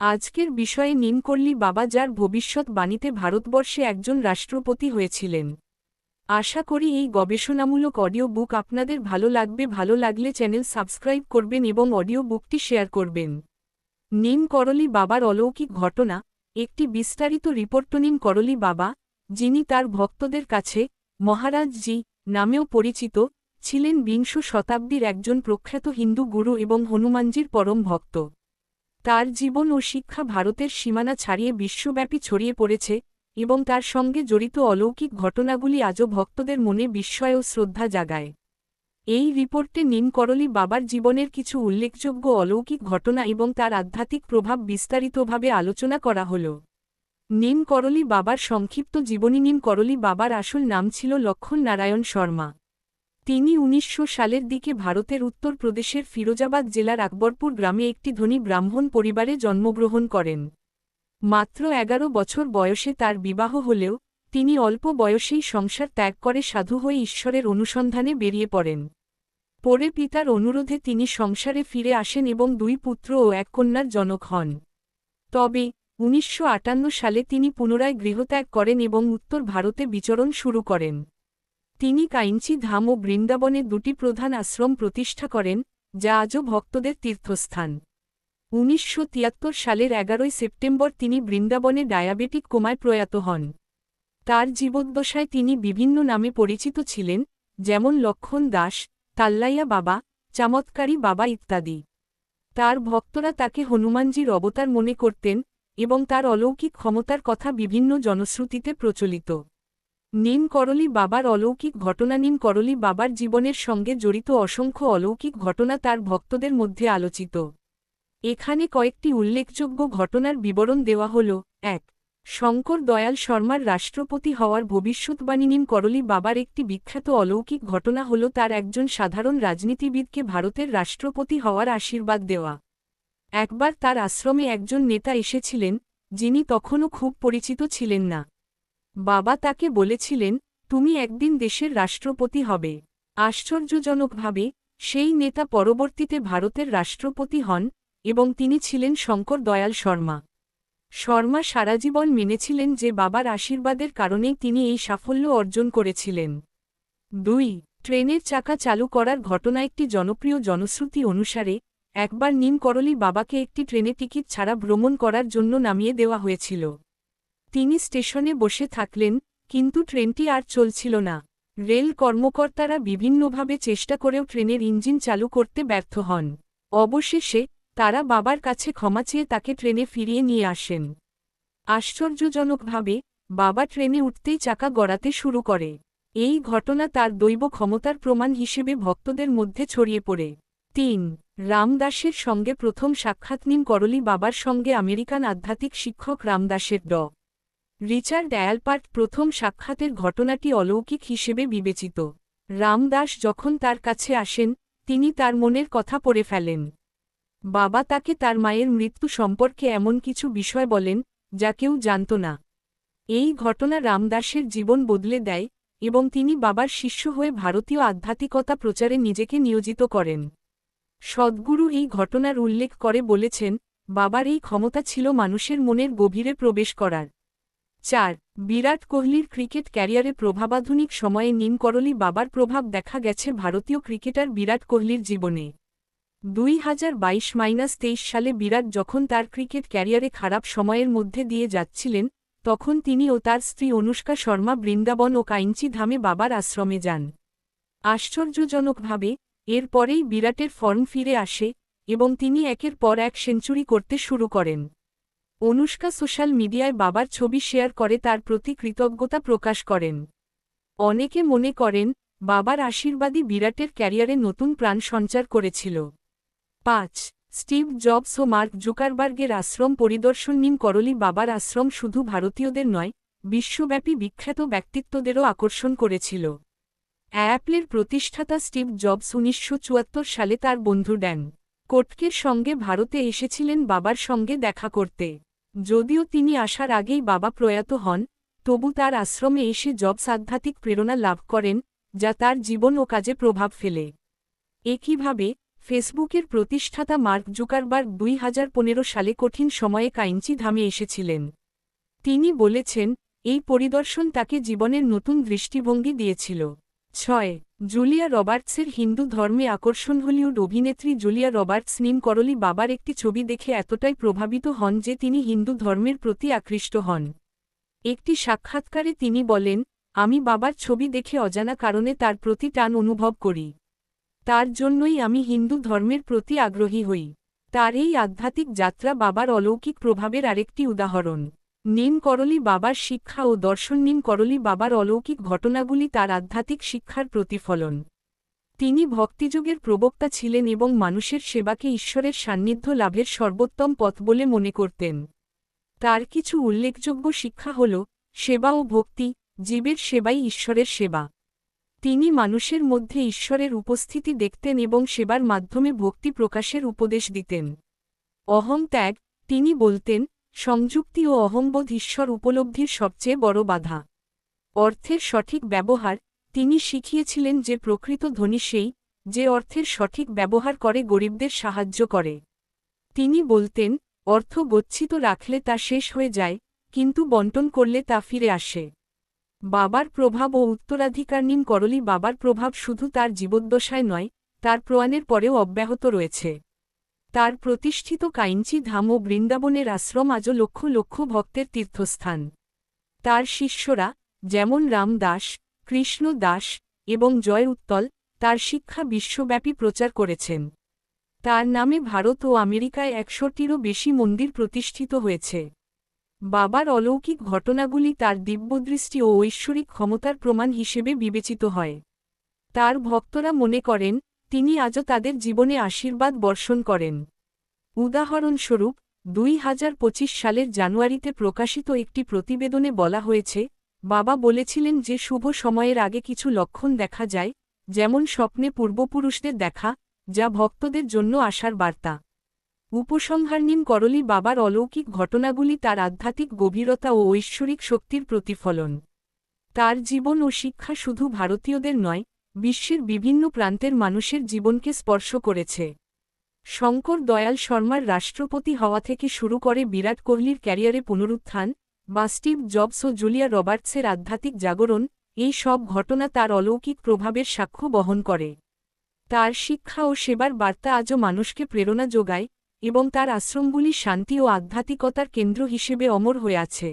আজকের বিষয়ে নিমকল্লি বাবা যার ভবিষ্যৎ বাণীতে ভারতবর্ষে একজন রাষ্ট্রপতি হয়েছিলেন। আশা করি এই গবেষণামূলক অডিও বুক আপনাদের ভালো লাগবে, ভালো লাগলে চ্যানেল সাবস্ক্রাইব করবেন এবং অডিও বুকটি শেয়ার করবেন। নিম করলি বাবার অলৌকিক ঘটনা, একটি বিস্তারিত রিপোর্ট নিম করলি বাবা, যিনি তার ভক্তদের কাছে মহারাজজি নামেও পরিচিত, ছিলেন বিংশ শতাব্দীর একজন প্রখ্যাত হিন্দু গুরু এবং হনুমানজির পরম ভক্ত। তার জীবন ও শিক্ষা ভারতের সীমানা ছাড়িয়ে বিশ্বব্যাপী ছড়িয়ে পড়েছে এবং তার সঙ্গে জড়িত অলৌকিক ঘটনাগুলি আজও ভক্তদের মনে বিস্ময় ও শ্রদ্ধা জাগায়। এই রিপোর্টে নিম করলি বাবার জীবনের কিছু উল্লেখযোগ্য অলৌকিক ঘটনা এবং তার আধ্যাত্মিক প্রভাব বিস্তারিতভাবে আলোচনা করা হল। নিম করলি বাবার সংক্ষিপ্ত জীবনী নিম করলি বাবার আসল নাম ছিল লক্ষণ নারায়ণ শর্মা। তিনি উনিশশো সালের দিকে ভারতের উত্তর প্রদেশের ফিরোজাবাদ জেলার আকবরপুর গ্রামে একটি ধনী ব্রাহ্মণ পরিবারে জন্মগ্রহণ করেন। মাত্র এগারো বছর বয়সে তার বিবাহ হলেও, তিনি অল্প বয়সেই সংসার ত্যাগ করে সাধু হয়ে ঈশ্বরের অনুসন্ধানে বেরিয়ে পড়েন। পরে পিতার অনুরোধে তিনি সংসারে ফিরে আসেন এবং দুই পুত্র ও এক কন্যার জনক হন। তবে, উনিশশো আটান্ন সালে তিনি পুনরায় গৃহত্যাগ করেন এবং উত্তর ভারতে বিচরণ শুরু করেন। তিনি কাইঞ্চি ধাম ও বৃন্দাবনে দুটি প্রধান আশ্রম প্রতিষ্ঠা করেন, যা আজও ভক্তদের তীর্থস্থান। উনিশশো তিয়াত্তর সালের এগারোই সেপ্টেম্বর তিনি বৃন্দাবনে ডায়াবেটিক কোমায় প্রয়াত হন। তার জীবদ্দশায় তিনি বিভিন্ন নামে পরিচিত ছিলেন, যেমন লক্ষণ দাস, তাল্লাইয়া বাবা, চামৎকারী বাবা ইত্যাদি। তার ভক্তরা তাকে হনুমানজির অবতার মনে করতেন এবং তার অলৌকিক ক্ষমতার কথা বিভিন্ন জনশ্রুতিতে প্রচলিত। নিম করলি বাবার অলৌকিক ঘটনা নিম করলি বাবার জীবনের সঙ্গে জড়িত অসংখ্য অলৌকিক ঘটনা তার ভক্তদের মধ্যে আলোচিত। এখানে কয়েকটি উল্লেখযোগ্য ঘটনার বিবরণ দেওয়া হল, এক, শঙ্কর দয়াল শর্মার রাষ্ট্রপতি হওয়ার ভবিষ্যৎবাণী নিম করলি বাবার একটি বিখ্যাত অলৌকিক ঘটনা হল তার একজন সাধারণ রাজনীতিবিদকে ভারতের রাষ্ট্রপতি হওয়ার আশীর্বাদ দেওয়া। একবার তার আশ্রমে একজন নেতা এসেছিলেন, যিনি তখনও খুব পরিচিত ছিলেন না। বাবা তাকে বলেছিলেন, তুমি একদিন দেশের রাষ্ট্রপতি হবে। আশ্চর্যজনকভাবে, সেই নেতা পরবর্তীতে ভারতের রাষ্ট্রপতি হন এবং তিনি ছিলেন শঙ্কর দয়াল শর্মা। শর্মা সারাজীবন মেনেছিলেন যে বাবার আশীর্বাদের কারণেই তিনি এই সাফল্য অর্জন করেছিলেন। দুই, ট্রেনের চাকা চালু করার ঘটনা একটি জনপ্রিয় জনশ্রুতি অনুসারে, একবার নিম করলি বাবাকে একটি ট্রেনে টিকিট ছাড়া ভ্রমণ করার জন্য নামিয়ে দেওয়া হয়েছিল। তিনি স্টেশনে বসে থাকলেন, কিন্তু ট্রেনটি আর চলছিল না। রেল কর্মকর্তারা বিভিন্নভাবে চেষ্টা করেও ট্রেনের ইঞ্জিন চালু করতে ব্যর্থ হন। অবশেষে, তারা বাবার কাছে ক্ষমা চেয়ে তাকে ট্রেনে ফিরিয়ে নিয়ে আসেন। আশ্চর্যজনকভাবে, বাবা ট্রেনে উঠতেই চাকা গড়াতে শুরু করে। এই ঘটনা তার দৈব ক্ষমতার প্রমাণ হিসেবে ভক্তদের মধ্যে ছড়িয়ে পড়ে। তিন, রামদাসের সঙ্গে প্রথম সাক্ষাৎ নিম করলি বাবার সঙ্গে আমেরিকান আধ্যাত্মিক শিক্ষক রামদাসের ড। রিচার্ড অ্যালপার্ট প্রথম সাক্ষাতের ঘটনাটি অলৌকিক হিসেবে বিবেচিত। রামদাস যখন তার কাছে আসেন, তিনি তার মনের কথা পড়ে ফেলেন। বাবা তাকে তার মায়ের মৃত্যু সম্পর্কে এমন কিছু বিষয় বলেন, যা কেউ জানত না। এই ঘটনা রামদাসের জীবন বদলে দেয় এবং তিনি বাবার শিষ্য হয়ে ভারতীয় আধ্যাত্মিকতা প্রচারে নিজেকে নিয়োজিত করেন। সদ্গুরু এই ঘটনার উল্লেখ করে বলেছেন, বাবার এই ক্ষমতা ছিল মানুষের মনের গভীরে প্রবেশ করার। চার, বিরাট কোহলির ক্রিকেট ক্যারিয়ারে প্রভাবাধুনিক সময়ে নিমকরলি বাবার প্রভাব দেখা গেছে ভারতীয় ক্রিকেটার বিরাট কোহলির জীবনে। দুই হাজার বাইশ মাইনাস তেইশ সালে বিরাট যখন তার ক্রিকেট ক্যারিয়ারে খারাপ সময়ের মধ্যে দিয়ে যাচ্ছিলেন, তখন তিনি ও তার স্ত্রী অনুষ্কা শর্মা বৃন্দাবন ও কাইঞ্চি ধামে বাবার আশ্রমে যান। আশ্চর্যজনকভাবে এরপরেই বিরাটের ফর্ম ফিরে আসে এবং তিনি একের পর এক সেঞ্চুরি করতে শুরু করেন। অনুষ্কা সোশ্যাল মিডিয়ায় বাবার ছবি শেয়ার করে তার প্রতি কৃতজ্ঞতা প্রকাশ করেন। অনেকে মনে করেন, বাবার আশীর্বাদী বিরাটের ক্যারিয়ারে নতুন প্রাণ সঞ্চার করেছিল। পাঁচ, স্টিভ জবস ও মার্ক জুকারবার্গের আশ্রম পরিদর্শন নিম করলি বাবার আশ্রম শুধু ভারতীয়দের নয়, বিশ্বব্যাপী বিখ্যাত ব্যক্তিত্বদেরও আকর্ষণ করেছিল। অ্যাপলের প্রতিষ্ঠাতা স্টিভ জবস উনিশশো চুয়াত্তর সালে তার বন্ধু ড্যান কোটকের সঙ্গে ভারতে এসেছিলেন বাবার সঙ্গে দেখা করতে। যদিও তিনি আসার আগেই বাবা প্রয়াত হন, তবু তার আশ্রমে এসে জবস আধ্যাত্মিক প্রেরণা লাভ করেন, যা তার জীবন ও কাজে প্রভাব ফেলে। একইভাবে, ফেসবুকের প্রতিষ্ঠাতা মার্ক জুকারবার্গ দুই সালে কঠিন সময়ে কাইঞ্চি ধামে এসেছিলেন। তিনি বলেছেন, এই পরিদর্শন তাকে জীবনের নতুন দৃষ্টিভঙ্গি দিয়েছিল। ছয় জুলিয়া রবার্টসের হিন্দু ধর্মে আকর্ষণ হলিউড অভিনেত্রী জুলিয়া রবার্টস নিম করলি বাবার একটি ছবি দেখে এতটাই প্রভাবিত হন যে তিনি হিন্দু ধর্মের প্রতি আকৃষ্ট হন। একটি সাক্ষাৎকারে তিনি বলেন, আমি বাবার ছবি দেখে অজানা কারণে তার প্রতি টান অনুভব করি। তার জন্যই আমি হিন্দু ধর্মের প্রতি আগ্রহী হই। তার এই আধ্যাত্মিক যাত্রা বাবার অলৌকিক প্রভাবের আরেকটি উদাহরণ। নিম করলি বাবার শিক্ষা ও দর্শন নিম করলি বাবার অলৌকিক ঘটনাগুলি তার আধ্যাত্মিক শিক্ষার প্রতিফলন। তিনি ভক্তিযুগের প্রবক্তা ছিলেন এবং মানুষের সেবাকে ঈশ্বরের সান্নিধ্য লাভের সর্বোত্তম পথ বলে মনে করতেন। তার কিছু উল্লেখযোগ্য শিক্ষা হল, সেবা ও ভক্তি, জীবের সেবাই ঈশ্বরের সেবা। তিনি মানুষের মধ্যে ঈশ্বরের উপস্থিতি দেখতেন এবং সেবার মাধ্যমে ভক্তি প্রকাশের উপদেশ দিতেন। অহং ত্যাগ তিনি বলতেন সংযুক্তি ও অহংবোধ ঈশ্বর উপলব্ধির সবচেয়ে বড় বাধা। অর্থের সঠিক ব্যবহার, তিনি শিখিয়েছিলেন যে প্রকৃত ধনী সেই, যে অর্থের সঠিক ব্যবহার করে গরিবদের সাহায্য করে। তিনি বলতেন, অর্থ গচ্ছিত রাখলে তা শেষ হয়ে যায়, কিন্তু বন্টন করলে তা ফিরে আসে। বাবার প্রভাব ও উত্তরাধিকার করলি বাবার প্রভাব শুধু তার জীবদ্দশায় নয়, তার প্রয়াণের পরেও অব্যাহত রয়েছে। তার প্রতিষ্ঠিত কাইঞ্চি ধাম ও বৃন্দাবনের আশ্রম আজও লক্ষ লক্ষ ভক্তের তীর্থস্থান। তার শিষ্যরা যেমন রাম দাস, কৃষ্ণ দাস এবং জয় উত্তল তার শিক্ষা বিশ্বব্যাপী প্রচার করেছেন। তার নামে ভারত ও আমেরিকায় একশোটিরও বেশি মন্দির প্রতিষ্ঠিত হয়েছে। বাবার অলৌকিক ঘটনাগুলি তার দিব্যদৃষ্টি ও ঐশ্বরিক ক্ষমতার প্রমাণ হিসেবে বিবেচিত হয়। তার ভক্তরা মনে করেন তিনি আজও তাদের জীবনে আশীর্বাদ বর্ষণ করেন। উদাহরণস্বরূপ, দুই হাজার পঁচিশ সালের জানুয়ারিতে প্রকাশিত একটি প্রতিবেদনে বলা হয়েছে, বাবা বলেছিলেন যে শুভ সময়ের আগে কিছু লক্ষণ দেখা যায়, যেমন স্বপ্নে পূর্বপুরুষদের দেখা, যা ভক্তদের জন্য আসার বার্তা। উপসংহারনীম করলি বাবার অলৌকিক ঘটনাগুলি তার আধ্যাত্মিক গভীরতা ও ঐশ্বরিক শক্তির প্রতিফলন। তার জীবন ও শিক্ষা শুধু ভারতীয়দের নয় বিশ্বের বিভিন্ন প্রান্তের মানুষের জীবনকে স্পর্শ করেছে। শঙ্কর দয়াল শর্মার রাষ্ট্রপতি হওয়া থেকে শুরু করে বিরাট কোহলির ক্যারিয়ারে পুনরুত্থান বা স্টিভ জবস ও জুলিয়া রবার্টসের আধ্যাত্মিক জাগরণ, এই সব ঘটনা তার অলৌকিক প্রভাবের সাক্ষ্য বহন করে। তার শিক্ষা ও সেবার বার্তা আজও মানুষকে প্রেরণা যোগায় এবং তার আশ্রমগুলি শান্তি ও আধ্যাত্মিকতার কেন্দ্র হিসেবে অমর হয়ে আছে।